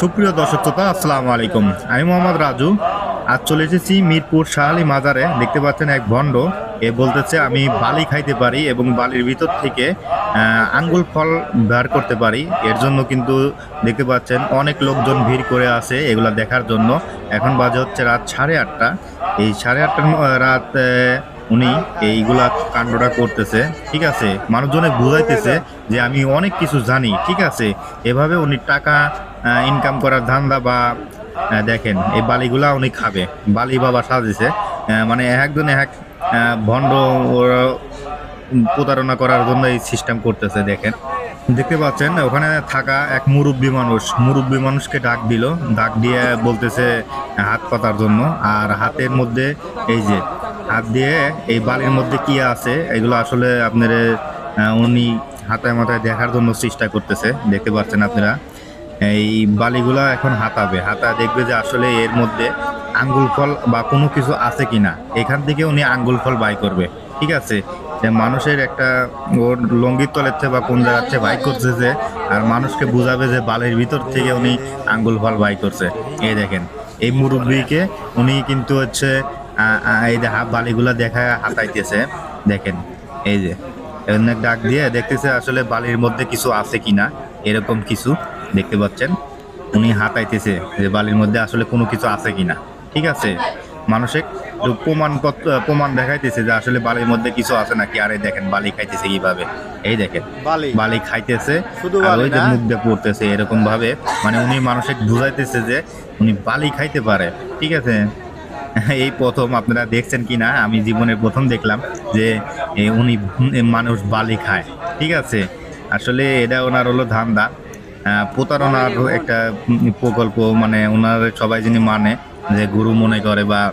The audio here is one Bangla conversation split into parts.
সুপ্রিয় দর্শক শ্রোতা, আসসালামু আলাইকুম। আমি মোহাম্মদ রাজু। আজ চলে এসেছি মিরপুর শাহালি মাজারে। দেখতে পাচ্ছেন এক ভণ্ড। এ বলতেছে, আমি বালি খাইতে পারি এবং বালির ভিতর থেকে আঙ্গুল ফল বের করতে পারি। এর জন্য কিন্তু দেখতে পাচ্ছেন অনেক লোকজন ভিড় করে আসে এগুলা দেখার জন্য। এখন বাজে হচ্ছে রাত সাড়ে আটটা। এই সাড়ে আটটার রাত উনি এইগুলা কাণ্ডটা করতেছে। ঠিক আছে? মানুষজনে বুঝাইতেছে যে আমি অনেক কিছু জানি। ঠিক আছে? এভাবে উনি টাকা ইনকাম করার ধান্দা বা দেখেন, এই বালিগুলা উনি খাবে। বালি বাবা সাজেছে মানে একজন এক ভণ্ড প্রতারণা করার জন্য এই সিস্টেম করতেছে, দেখেন। দেখতে পাচ্ছেন, ওখানে থাকা এক মুরব্বী মানুষ। মুরব্বী মানুষকে ডাক দিল। ডাক দিয়ে বলতেছে, হাত পাতার জন্য। আর হাতের মধ্যে এই যে, হাত দিয়ে এই বালির মধ্যে কি আছে, এগুলো আসলে আপনার উনি হাতায় মাথায় দেখার জন্য চেষ্টা করতেছে। দেখতে পাচ্ছেন আপনারা। এই বালিগুলা এখন হাতাবে। হাতা দেখবে যে আসলে এর মধ্যে আঙ্গুল ফল বা কোনো কিছু আছে কিনা। এখান থেকে উনি আঙ্গুল ফল বাই করবে। ঠিক আছে? যে মানুষের একটা ওর লঙ্গির থেকে বা কোন জায়গার থেকে বাই করছে যে, আর মানুষকে বুঝাবে যে বালির ভিতর থেকে উনি আঙ্গুল ফল বাই করছে। এই দেখেন, এই মুরব্বীকে উনি কিন্তু হচ্ছে এই যে হাত বালিগুলা দেখা হাতাইতেছে। দেখেন, এই যে ডাক দিয়ে দেখতেছে আসলে বালির মধ্যে কিছু আছে কিনা, এরকম কিছু। দেখতে পাচ্ছেন। উনি হাতাইতেছে যে বালির মধ্যে আসলে কোনো কিছু আছে কিনা। ঠিক আছে? মানুষের প্রমাণ প্রমাণ দেখাইতেছে যে আসলে বালির মধ্যে কিছু আছে নাকি আরে দেখেন বালি খাইতেছে কীভাবে। এই দেখেন বালি। বালি খাইতেছে শুধু আর ওই যে মুখ দিয়ে পড়তেছে এরকম ভাবে মানে উনি মানুষকে বুঝাইতেছে যে উনি বালি খাইতে পারে। ঠিক আছে? এই প্রথম আপনারা দেখছেন কি না আমি জীবনের প্রথম দেখলাম যে উনি মানুষ বালি খায়। ঠিক আছে? আসলে এটা ওনার হলো ধান্দা। প্রতারণার একটা প্রকল্প মানে ওনার সবাই যিনি মানে যে গুরু মনে করে বা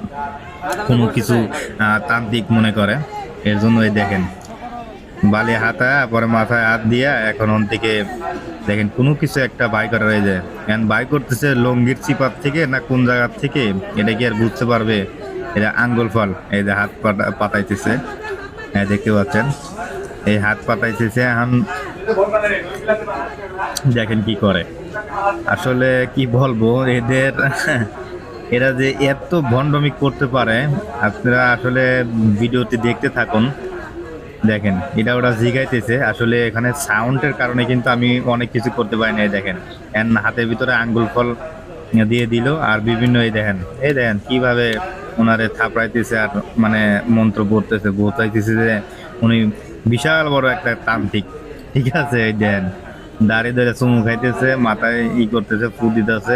কোনো কিছু তান্ত্রিক মনে করে, এর জন্য এই দেখেন। বালি হাতা, পরে মাথায় হাত দিয়া এখন ওন থেকে দেখেন, কোনো কিছু একটা বাই করা হয়ে যায়। এখন বাই করতেছে লঙ্গির চিপার থেকে না কোন জায়গার থেকে, এটা কি আর বুঝতে পারবে? এটা আঙ্গুল ফল, এই যে হাত পাতা- পাতাইতেছে। হ্যাঁ দেখতে পাচ্ছেন? এই হাত পাতাইতেছে এখন দেখেন কি করে। আসলে কি বলব, এদের, এরা যে এত ভণ্ডমিক করতে পারে, আপনারা আসলে ভিডিওটি দেখতে থাকুন। দেখেন, এটা ওরা জিগাইতেছে। আসলে এখানে সাউন্ডের কারণে কিন্তু আমি অনেক কিছু করতে পারি না দেখেন। এন হাতের ভিতরে আঙ্গুল ফল দিয়ে দিল, আর বিভিন্ন এই দেখেন এই দেখেন কীভাবে ওনারে থাপড়াইতেছে আর মানে মন্ত্র পড়তেছে, বোঝাইতেছে যে উনি বিশাল বড় একটা তান্ত্রিক। ঠিক আছে, এই দেখেন দাঁড়িয়ে ধরে চুমু খাইতেছে, মাথায় ই করতেছে, ফু দিতেছে,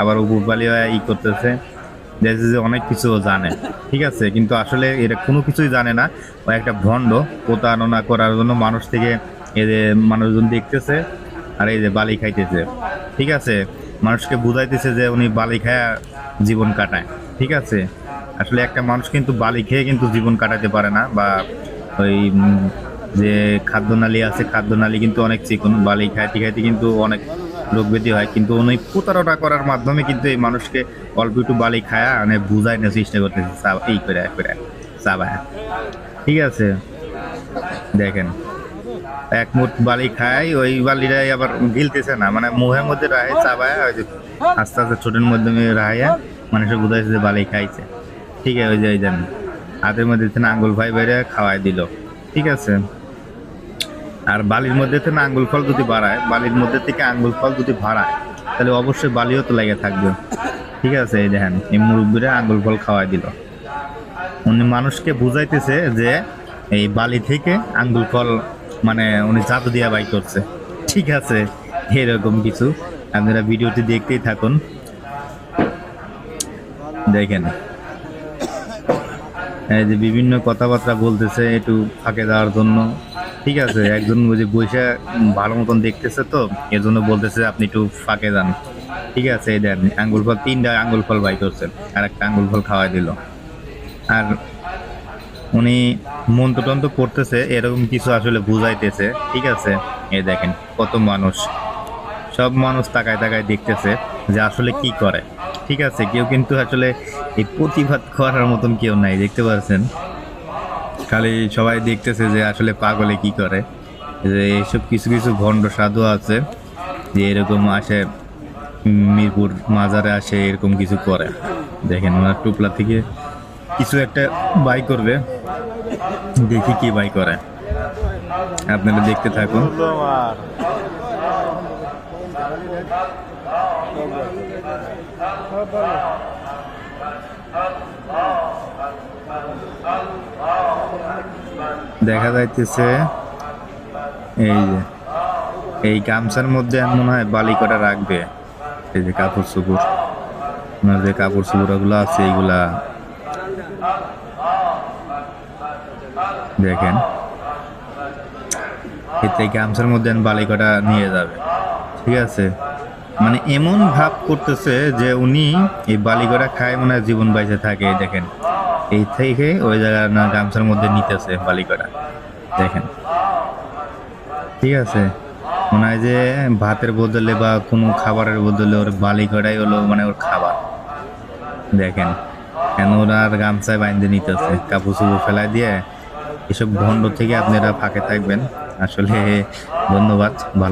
আবার উপর পালি হয়ে ই করতেছে। দেখছে যে অনেক কিছু জানে, ঠিক আছে? কিন্তু আসলে এটা কোনো কিছুই জানে না। ও একটা ভণ্ড প্রতারণা করার জন্য মানুষ থেকে যে মানুষজন দেখতেছে আর এই যে বালি খাইতেছে। ঠিক আছে? মানুষকে বুঝাইতেছে যে উনি বালি খায়া জীবন কাটায়, ঠিক আছে? আসলে একটা মানুষ কিন্তু বালি খেয়ে কিন্তু জীবন কাটাতে পারে না বা ওই যে খাদ্যনালী আছে, খাদ্যনালী কিন্তু অনেক চিকন, বালি খাইতে খাইতে কিন্তু অনেক রোগ ব্যাধি হয়। কিন্তু উনি প্রতারণা করার মাধ্যমে কিন্তু এই মানুষকে অল্প একটু বালি খায়া মানে বুঝাই না চেষ্টা করতেছে, চা- এই করে করে চাবায় ঠিক আছে? দেখেন, এক মুঠ বালি খায়, ওই বালিটাই আবার গিলতেছে না মানে মুহের মধ্যে রাহে চাবায় ওই যে আস্তে আস্তে ছোটের মাধ্যমে রাহাইয়া মানুষের বুঝাইছে যে বালি খাইছে। ঠিক আছে, ওই যে, ওই দেন হাতের মধ্যে আঙ্গুল ভাই বাইরে খাওয়াই দিল। ঠিক আছে? আর বালির মধ্যে থেকে আঙ্গুল ফল যদি বাড়ায়, বালির মধ্যে থেকে আঙ্গুল ফল যদি বাড়ায় তাহলে অবশ্যই বালিও তো লেগে থাকবে। ঠিক আছে, এই দেখেন, এই মুরব্বীরা আঙ্গুল ফল খাওয়াই দিল। উনি মানুষকে বুঝাইতেছে যে এই বালি থেকে আঙ্গুল ফল মানে উনি জাদু দিয়া বাই করছে। ঠিক আছে, এরকম কিছু আপনারা ভিডিওটি দেখতেই থাকুন। দেখেন, এই যে বিভিন্ন কথাবার্তা বলতেছে একটু ফাঁকে দেওয়ার জন্য। ঠিক আছে, একজন ওই যে বৈশা ভালো মতন দেখতেছে তো এর জন্য বলতেছে আপনি একটু ফাঁকে যান। ঠিক আছে, এই দেন আঙ্গুল ফল, তিনটা আঙ্গুল ফল বাই করছেন, আর একটা আঙ্গুল ফল খাওয়াই দিল। আর উনি মন্ত্রতন্ত্র করতেছে, এরকম কিছু আসলে বুঝাইতেছে, ঠিক আছে? এ দেখেন, কত মানুষ। সব মানুষ তাকায় তাকায় দেখতেছে যে আসলে কি করে। ঠিক আছে, কেউ কিন্তু আসলে এই প্রতিবাদ করার মতন কেউ নাই, দেখতে পাচ্ছেন? খালি সবাই দেখতেছে যে আসলে পাগলে কি করে। যে এইসব কিছু কিছু ভণ্ড সাধু আছে, যে এরকম আসে, মিরপুর মাজারে আসে, এরকম কিছু করে। দেখেন ওনার টুপলা থেকে কিছু একটা বাই করবে, দেখি কি বাই করে। আপনারা দেখতে থাকুন। দেখা যাইতেছে এই যে, এই গামছার মধ্যে মনে হয় বালি কটা রাখবে। এই যে কাপড় চুপুর ওনার যে কাপড় চুপুরগুলো আছে, এইগুলা দেখেন। এতে গামছার মধ্যে বালি কটা নিয়ে যাবে। ঠিক আছে? মানে এমন ভাব করতেছে যে উনি এই বালিগড়া খায়, মনে হয় জীবন বাইসে থাকে দেখেন। এই থেকে ওই জায়গা না গামছার মধ্যে নিতেছে বালিগড়া দেখেন। ঠিক আছে? মনে হয় যে ভাতের বদলে বা কোনো খাবারের বদলে ওর বালিগড়াই হলো মানে ওর খাবার। দেখেন। কেন ওরা আর গামছায় বাইন্দে নিতেছে? কাপড় চুপড় ফেলাই দিয়ে এসব ভণ্ড থেকে আপনারা ফাঁকে থাকবেন। আসলে ধন্যবাদ। ভালো